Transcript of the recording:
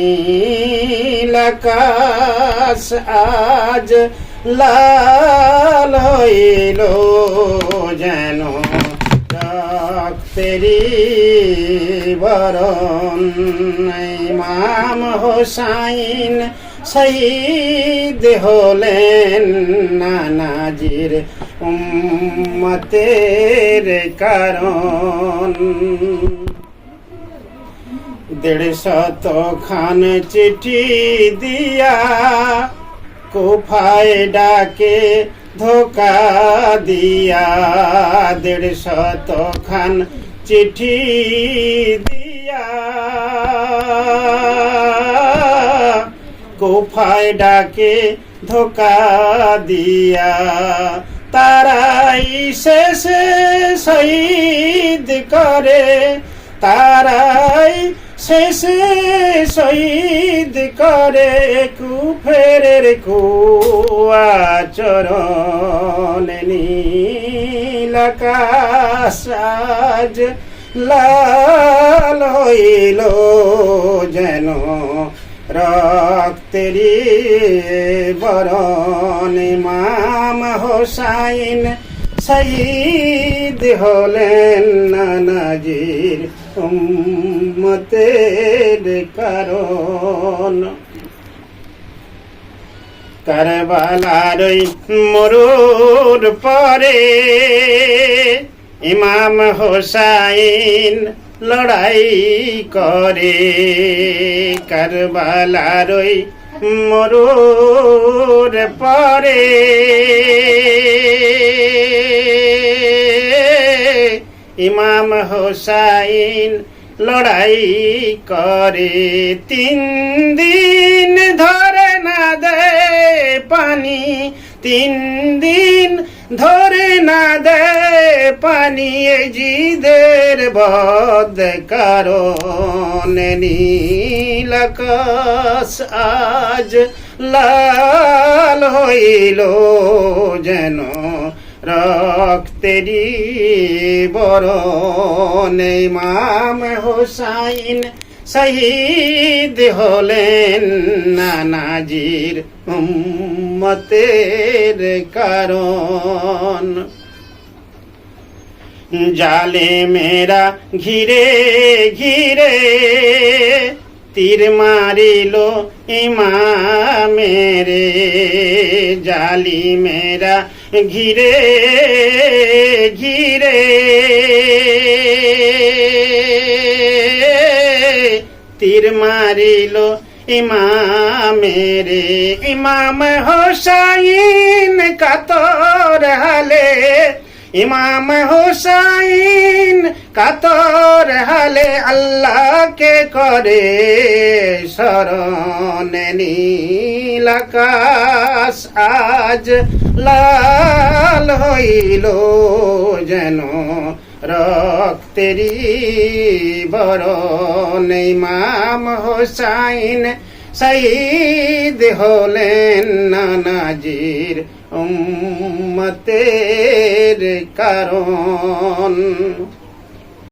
নীল আকাশ আজ লাল হইল যেন রক্তেরি বরণ। ইমাম হোসাইন শহীদ হলেন নানাজির উম্মতের কারণ। দেড় শত খান চিঠি দিয়া কোফায় ডাকে ধোকা দিয়া। দেড় শত খান চিঠি দিয়া কোফায় ডাকে ধোকা দিয়া। তারাই শেষে শহীদ করে তারাই শেষে শহীদ করে কুফের কুয়াচরণ নীলাকাশ লাল যেন রক্তেরি বরণ মাম হোসাইন শহীদ হলেন নানাজির উম্মতের কারণ। কারবালার মরুর পরে ইমাম হোসাইন লড়াই করে। কারবালার মরুর পরে ইমাম হোসাইন লড়াই করে। তিন দিন ধরে না দেয় পানি, তিন দিন ধরে না দেয় পানি জিদের বদ কারণ নীলকস আজ লাল হইল যেন রক্তেরি বরণ, ইমাম হোসাইন শহীদ হলেন নানাজির উম্মতের কারণ। জালে মেরা ঘিরে ঘিরে তীর মারিল ইমামেরে জালি মেরা ঘিরে ঘিরে। তীর মারিল ইমামেরে ইমাম হোসাইন কাতর হালে। ইমাম হোসাইন কাতর হালে আল্লাহকে করে শরণ নীলাকাশ আজ লাল হইল যেন রক্তেরি বরণ। ইমাম হোসাইন শহীদ হলেন নানাজির উম্মতের কারণ।